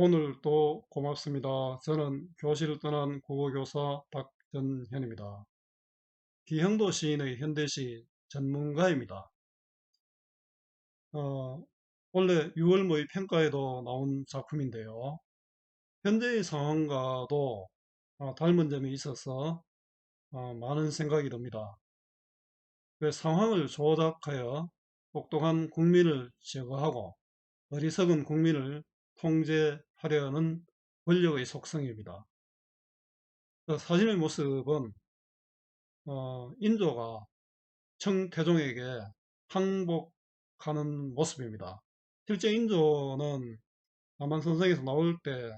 오늘도 고맙습니다. 저는 교실을 떠난 국어교사 박전현입니다. 기형도 시인의 현대시 전문가입니다. 어, 원래 6월 모의 평가에도 나온 작품인데요. 현재의 상황과도 어, 닮은 점이 있어서 어, 많은 생각이 듭니다. 그 상황을 조작하여 똑똑한 국민을 제거하고 어리석은 국민을 통제 하려는 권력의 속성입니다. 사진의 모습은 어, 인조가 청태종에게 항복하는 모습입니다. 실제 인조는 남한 선생에서 나올 때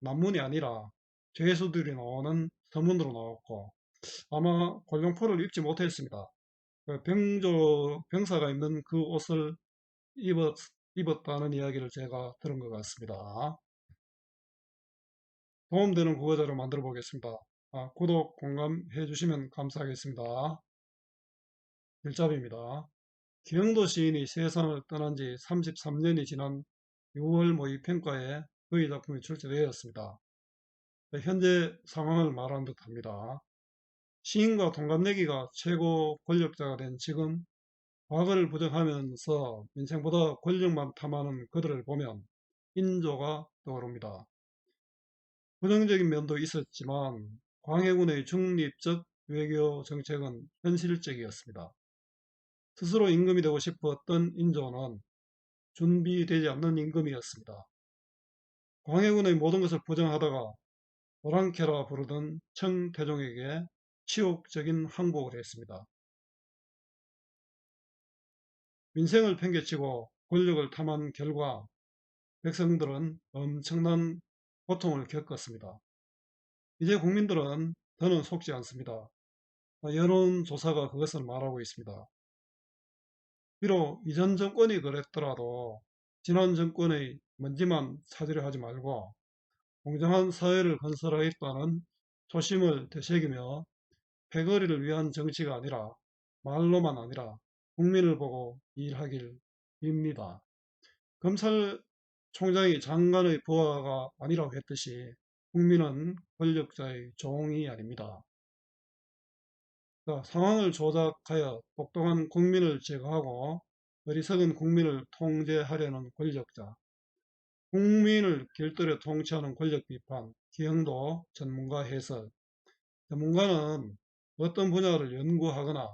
남문이 아니라 죄수들이 나오는 서문으로 나왔고 아마 권룡포를 입지 못했습니다. 그 병조, 병사가 입는 그 옷을 입었, 입었다는 이야기를 제가 들은 것 같습니다. 도움되는 국어자료 만들어 보겠습니다. 아, 구독, 공감해 주시면 감사하겠습니다. 일잡입니다. 기영도 시인이 세상을 떠난 지 33년이 지난 6월 모의 평가에 그의 작품이 출제되었습니다. 현재 상황을 말하는 듯 합니다. 시인과 동갑내기가 최고 권력자가 된 지금 과거를 부정하면서 인생보다 권력만 탐하는 그들을 보면 인조가 떠오릅니다. 부정적인 면도 있었지만 광해군의 중립적 외교 정책은 현실적이었습니다. 스스로 임금이 되고 싶었던 인조는 준비되지 않는 임금이었습니다. 광해군의 모든 것을 부정하다가 오랑캐라 부르던 청태종에게 치욕적인 항복을 했습니다. 민생을 팽개치고 권력을 탐한 결과 백성들은 엄청난 고통을 겪었습니다. 이제 국민들은 더는 속지 않습니다. 여론조사가 그것을 말하고 있습니다. 비록 이전 정권이 그랬더라도 지난 정권의 먼지만 찾으려 하지 말고 공정한 사회를 건설하겠다는 초심을 되새기며 패거리를 위한 정치가 아니라 말로만 아니라 국민을 보고 일하길 빕니다. 검찰 총장이 장관의 부하가 아니라고 했듯이 국민은 권력자의 종이 아닙니다. 그러니까 상황을 조작하여 똑똑한 국민을 제거하고 어리석은 국민을 통제하려는 권력자, 국민을 길들여 통치하는 권력 비판, 기형도 전문가 해설. 전문가는 어떤 분야를 연구하거나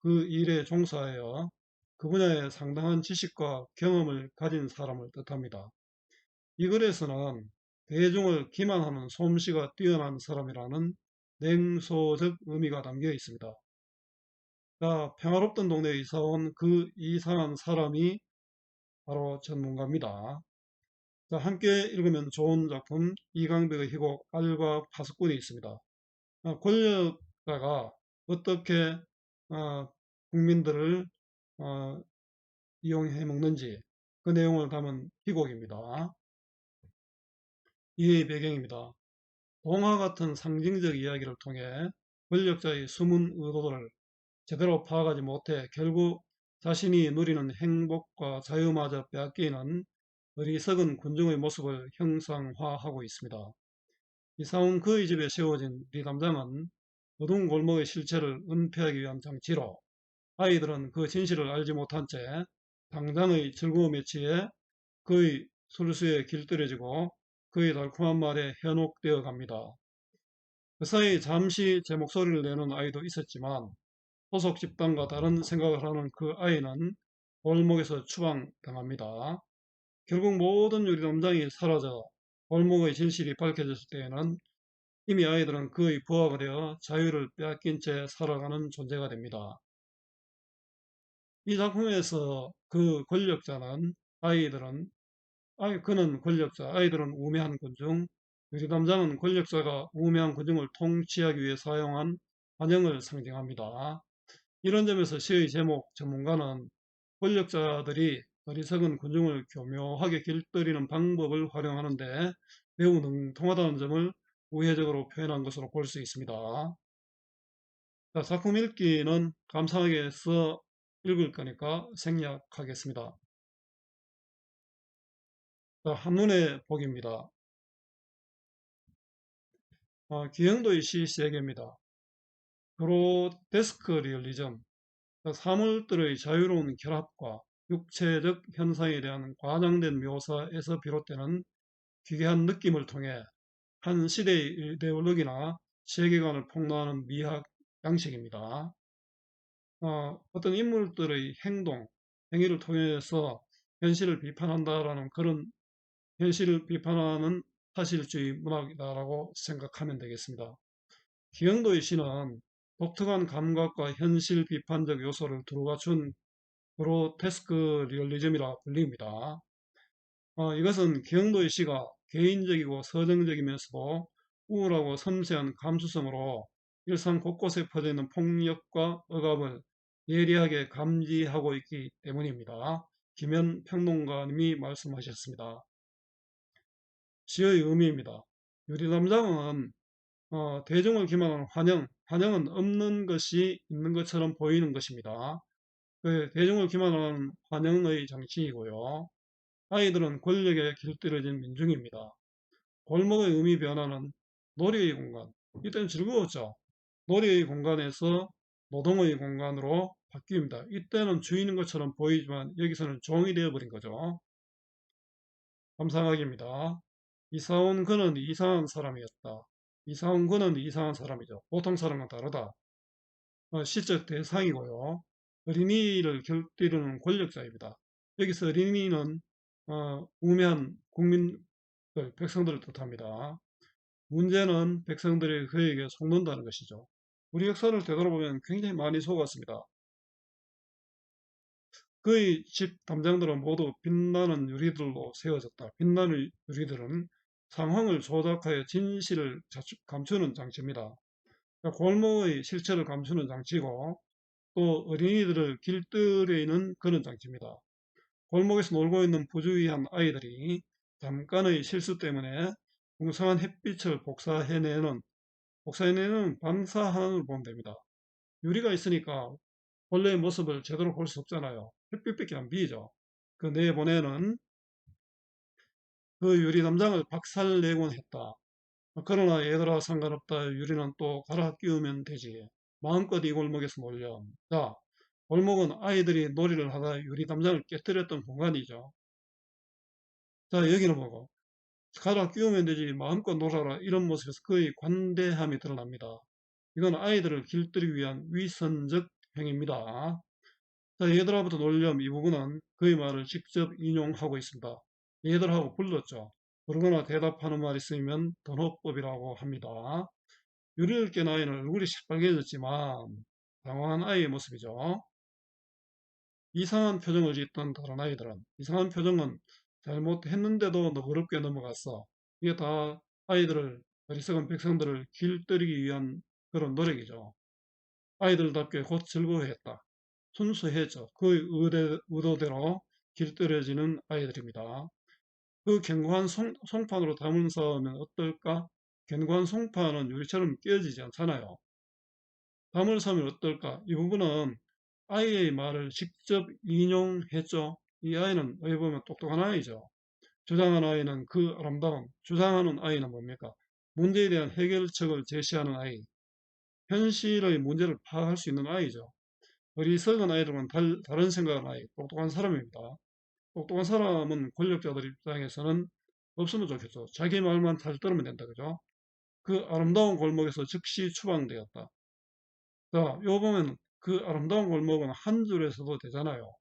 그 일에 종사하여 그 분야에 상당한 지식과 경험을 가진 사람을 뜻합니다. 이 글에서는 대중을 기만하는 솜씨가 뛰어난 사람이라는 냉소적 의미가 담겨 있습니다. 자, 평화롭던 동네에 이사온 그 이상한 사람이 바로 전문가입니다. 자, 함께 읽으면 좋은 작품 이강백의 희곡 알과 파수꾼이 있습니다. 아, 권력자가 어떻게 어, 국민들을 어, 이용해 먹는지 그 내용을 담은 희곡입니다. 이의 배경입니다. 동화 같은 상징적 이야기를 통해 권력자의 숨은 의도를 제대로 파악하지 못해 결국 자신이 누리는 행복과 자유마저 빼앗기는 어리석은 군중의 모습을 형상화하고 있습니다. 이사온 그의 집에 세워진 리담장은 어두운 골목의 실체를 은폐하기 위한 장치로 아이들은 그 진실을 알지 못한 채 당장의 즐거움에 취해 그의 술수에 길들여지고 그의 달콤한 말에 현혹되어 갑니다. 그 사이 잠시 제 목소리를 내는 아이도 있었지만 소속 집단과 다른 생각을 하는 그 아이는 골목에서 추방당합니다. 결국 모든 유리담장이 사라져 골목의 진실이 밝혀졌을 때에는 이미 아이들은 그의 부하가 되어 자유를 빼앗긴 채 살아가는 존재가 됩니다. 이 작품에서 그 권력자는 아이들은 아이 그는 권력자, 아이들은 우매한 군중, 유리담장은 권력자가 우매한 군중을 통치하기 위해 사용한 환영을 상징합니다. 이런 점에서 시의 제목 전문가는 권력자들이 어리석은 군중을 교묘하게 길들이는 방법을 활용하는데 매우 능통하다는 점을 우회적으로 표현한 것으로 볼 수 있습니다. 자, 작품 읽기는 감상하게 써 읽을 거니까 생략하겠습니다. 자, 한눈에 보기입니다. 아, 기영도의 시 세계입니다. 그로데스크 리얼리즘, 사물들의 자유로운 결합과 육체적 현상에 대한 과장된 묘사에서 비롯되는 기괴한 느낌을 통해 한 시대의 이데올로기나 세계관을 폭로하는 미학 양식입니다. 어, 어떤 인물들의 행동, 행위를 통해서 현실을 비판한다라는 그런 현실을 비판하는 사실주의 문학이다라고 생각하면 되겠습니다. 기영도의 시는 독특한 감각과 현실 비판적 요소를 두루 갖춘 그로테스크 리얼리즘이라 불립니다. 어, 이것은 기영도의 시가 개인적이고 서정적이면서도 우울하고 섬세한 감수성으로 일상 곳곳에 퍼져있는 폭력과 억압을 예리하게 감지하고 있기 때문입니다. 김현 평론가님이 말씀하셨습니다. 시의 의미입니다. 유리담장은 어, 대중을 기만하는 환영, 환영은 없는 것이 있는 것처럼 보이는 것입니다. 그 대중을 기만하는 환영의 장치이고요. 아이들은 권력에 길들여진 민중입니다. 골목의 의미 변화는 놀이의 공간, 이때는 즐거웠죠. 놀이의 공간에서 노동의 공간으로 바뀝니다. 이때는 주인인 것처럼 보이지만 여기서는 종이 되어버린 거죠. 감상하기입니다. 이사온 그는 이상한 사람이었다. 이사온 그는 이상한 사람이죠. 보통 사람과 다르다. 어, 시적 대상이고요. 어린이를 곁들이는 권력자입니다. 여기서 어린이는 어, 우매한 국민들, 백성들을 뜻합니다. 문제는 백성들이 그에게 속는다는 것이죠. 우리 역사를 되돌아보면 굉장히 많이 속았습니다. 그의 집 담장들은 모두 빛나는 유리들로 세워졌다. 빛나는 유리들은 상황을 조작하여 진실을 감추는 장치입니다. 그러니까 골목의 실체를 감추는 장치고 또 어린이들을 길들이는 그런 장치입니다. 골목에서 놀고 있는 부주의한 아이들이 잠깐의 실수 때문에 풍성한 햇빛을 복사해내는 복사해내는 반사하는을 보면 됩니다. 유리가 있으니까 원래의 모습을 제대로 볼 수 없잖아요. 햇빛밖에 안 비죠. 그 내보내는 그 유리 담장을 박살내곤 했다. 그러나 얘들아 상관없다. 유리는 또 갈아 끼우면 되지. 마음껏 이 골목에서 놀려. 자, 골목은 아이들이 놀이를 하다 유리 담장을 깨뜨렸던 공간이죠. 자, 여기는 뭐고? 갈아 끼우면 되지 마음껏 놀아라 이런 모습에서 그의 관대함이 드러납니다. 이건 아이들을 길들이기 위한 위선적 행위입니다. 자, 얘들아부터 놀렴 이 부분은 그의 말을 직접 인용하고 있습니다. 얘들하고 불렀죠. 그러거나 대답하는 말이 있으면 번호법이라고 합니다. 유리를 깬 아이는 얼굴이 시뻘개졌지만 당황한 아이의 모습이죠. 이상한 표정을 짓던 다른 아이들은 이상한 표정은 잘못했는데도 너그럽게 넘어갔어. 이게 다 아이들을 어리석은 백성들을 길들이기 위한 그런 노력이죠. 아이들답게 곧 즐거워했다. 순수해져. 그 의도대로 길들여지는 아이들입니다. 그 견고한 송, 송판으로 담은 싸우면 어떨까? 견고한 송판은 유리처럼 깨어지지 않잖아요. 담을 싸면 어떨까? 이 부분은 아이의 말을 직접 인용했죠. 이 아이는 어떻게 보면 똑똑한 아이죠. 주장하는 아이는 그 아름다운, 주장하는 아이는 뭡니까? 문제에 대한 해결책을 제시하는 아이. 현실의 문제를 파악할 수 있는 아이죠. 어리석은 아이들은 달, 다른 생각하는 아이, 똑똑한 사람입니다. 똑똑한 사람은 권력자들 입장에서는 없으면 좋겠죠. 자기 말만 잘 들으면 된다. 그죠? 그 아름다운 골목에서 즉시 추방되었다. 자, 요 보면 그 아름다운 골목은 한 줄에 서도 되잖아요.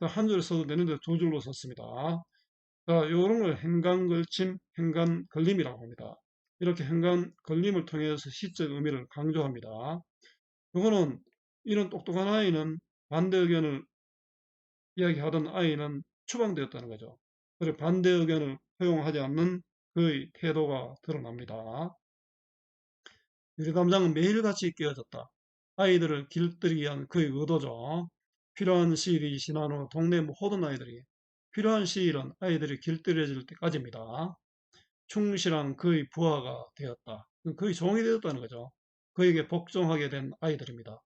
한 줄에 써도 되는데 두 줄로 썼습니다. 자, 요런 걸 행간걸침, 행간걸림이라고 합니다. 이렇게 행간걸림을 통해서 시적 의미를 강조합니다. 이거는 이런 똑똑한 아이는 반대 의견을 이야기하던 아이는 추방되었다는 거죠. 그리고 반대 의견을 허용하지 않는 그의 태도가 드러납니다. 유리담장은 매일같이 끼어졌다. 아이들을 길들이기 위한 그의 의도죠. 필요한 시일이 지난 후 동네 모든 아이들이 필요한 시일은 아이들이 길들여질 때까지입니다. 충실한 그의 부하가 되었다. 그의 종이 되었다는 거죠. 그에게 복종하게 된 아이들입니다.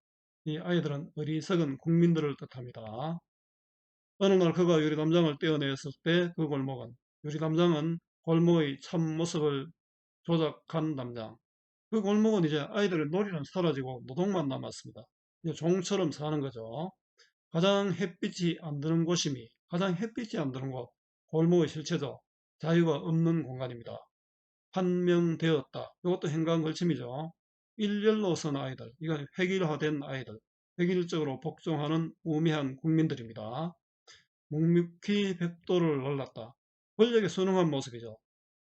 이 아이들은 어리석은 국민들을 뜻합니다. 어느 날 그가 유리담장을 떼어내었을 때 그 골목은 유리 담장은 골목의 참모습을 조작한 담장. 그 골목은 이제 아이들의 놀이는 사라지고 노동만 남았습니다. 이제 종처럼 사는 거죠. 가장 햇빛이 안 드는 곳이미 가장 햇빛이 안 드는 곳 골목의 실체죠. 자유가 없는 공간입니다. 판명되었다. 이것도 행간 걸침이죠. 일렬로 선 아이들, 이건 획일화된 아이들, 획일적으로 복종하는 우매한 국민들입니다. 묵묵히 백도를 놀랐다. 권력에 순응한 모습이죠.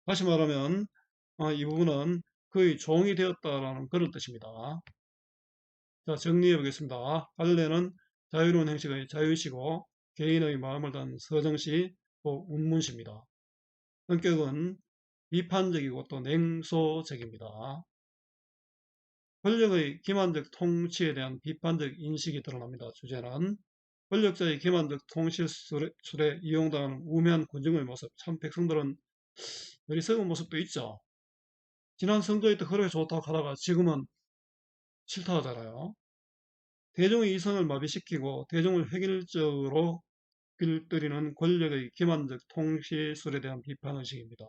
다시 말하면 아, 이 부분은 거의 종이 되었다라는 그런 뜻입니다. 자, 정리해 보겠습니다. 갈래는 자유로운 행식의 자유시고 개인의 마음을 단 서정시 또 운문시입니다. 성격은 비판적이고 또 냉소적입니다. 권력의 기만적 통치에 대한 비판적 인식이 드러납니다. 주제는 권력자의 기만적 통치술에 이용당하는 우매한 군중의 모습. 참 백성들은 어리석은 모습도 있죠. 지난 선거에 때 그래 좋다고 하다가 지금은 싫다 하잖아요. 대중의 이성을 마비시키고 대중을 획일적으로 길들이는 권력의 기만적 통치술에 대한 비판의식입니다.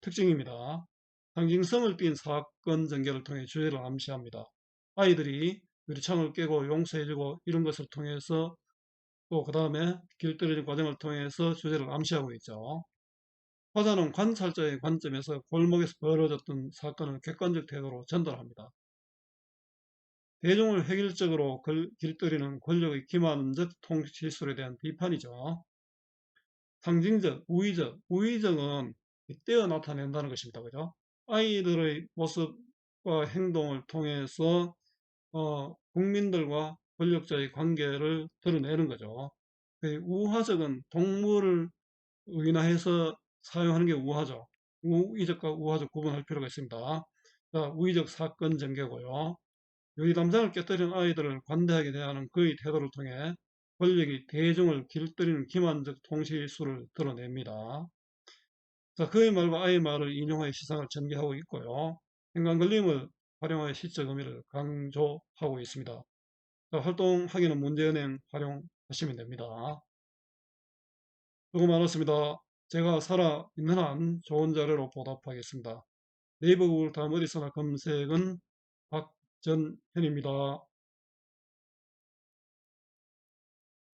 특징입니다. 상징성을 띈 사건 전개를 통해 주제를 암시합니다. 아이들이 유리창을 깨고 용서해 주고 이런 것을 통해서 또 그 다음에 길들이는 과정을 통해서 주제를 암시하고 있죠. 화자는 관찰자의 관점에서 골목에서 벌어졌던 사건을 객관적 태도로 전달합니다. 대중을 획일적으로 길들이는 권력의 기만적 통치술에 대한 비판이죠. 상징적, 우의적, 우의적은 떼어 나타낸다는 것입니다. 그죠? 아이들의 모습과 행동을 통해서 어, 국민들과 권력자의 관계를 드러내는 거죠. 그 우화적은 동물을 의인화해서 사용하는 게 우화죠. 우의적과 우화적 구분할 필요가 있습니다. 자, 우의적 사건 전개고요. 유리 담장을 깨뜨린 아이들을 관대하게 대하는 그의 태도를 통해 권력이 대중을 길들이는 기만적 통치수를 드러냅니다. 자, 그의 말과 아이의 말을 인용하여 시상을 전개하고 있고요. 행간 걸림을 활용하여 시적 의미를 강조하고 있습니다. 자, 활동하기는 문제은행 활용하시면 됩니다. 수고 많았습니다. 제가 살아있는 한 좋은 자료로 보답하겠습니다. 네이버 구글 다음 어디서나 검색은 박전현입니다.